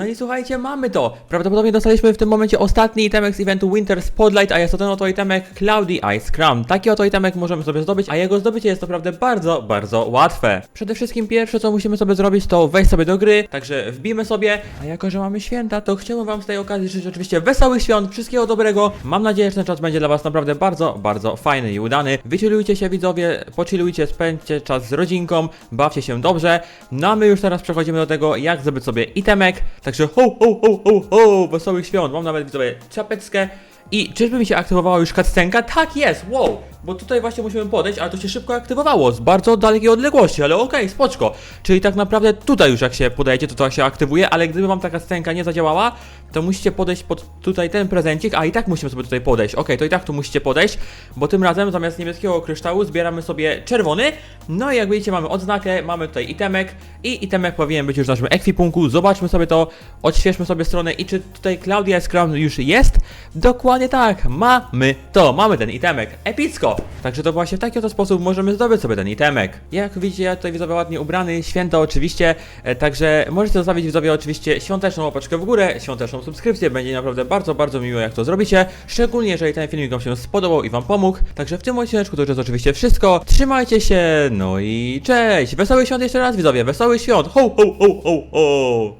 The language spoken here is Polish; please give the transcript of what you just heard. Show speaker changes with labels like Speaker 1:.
Speaker 1: No i słuchajcie, mamy to. Prawdopodobnie dostaliśmy w tym momencie ostatni itemek z eventu Winter Spotlight, a jest to ten oto itemek Cloudy Ice Crown. Taki oto itemek możemy sobie zdobyć, a jego zdobycie jest naprawdę bardzo, bardzo łatwe. Przede wszystkim pierwsze, co musimy sobie zrobić, to wejść sobie do gry, także wbijmy sobie, a jako, że mamy święta, to chciałbym wam z tej okazji życzyć oczywiście wesołych świąt, wszystkiego dobrego. Mam nadzieję, że ten czas będzie dla was naprawdę bardzo, bardzo fajny i udany. Wychillujcie się widzowie, pochillujcie, spędźcie czas z rodzinką, bawcie się dobrze. No a my już teraz przechodzimy do tego, jak zdobyć sobie itemek. Także ho, ho, ho, ho, ho, wesołych świąt. Mam nawet widzowie czapeczkę. I czyżby mi się aktywowała już cutscenka? Tak jest, wow! Bo tutaj właśnie musimy podejść, ale to się szybko aktywowało, z bardzo dalekiej odległości, ale okej, spoczko. Czyli tak naprawdę tutaj już jak się podejdzie, to to się aktywuje, ale gdyby wam taka scenka nie zadziałała, to musicie podejść pod tutaj ten prezencik, a i tak musimy sobie tutaj podejść. Okej, to i tak tu musicie podejść, bo tym razem zamiast niebieskiego kryształu zbieramy sobie czerwony. No i jak widzicie mamy odznakę, mamy tutaj itemek i itemek powinien być już w naszym ekwipunku. Zobaczmy sobie to, odświeżmy sobie stronę i czy tutaj Claudia Crown już jest? Dokładnie tak, mamy to, mamy ten itemek, epicko! Także to właśnie w taki oto sposób możemy zdobyć sobie ten itemek. Jak widzicie, ja tutaj widzowie ładnie ubrany, święto oczywiście, e, także możecie zostawić widzowie oczywiście świąteczną łapeczkę w górę, świąteczną subskrypcję, będzie naprawdę bardzo, bardzo miło jak to zrobicie, szczególnie jeżeli ten filmik wam się spodobał i wam pomógł. Także w tym odcineczku to już jest oczywiście wszystko, trzymajcie się, no i cześć! Wesołych świąt jeszcze raz widzowie, wesołych świąt, ho, ho, ho, ho, ho!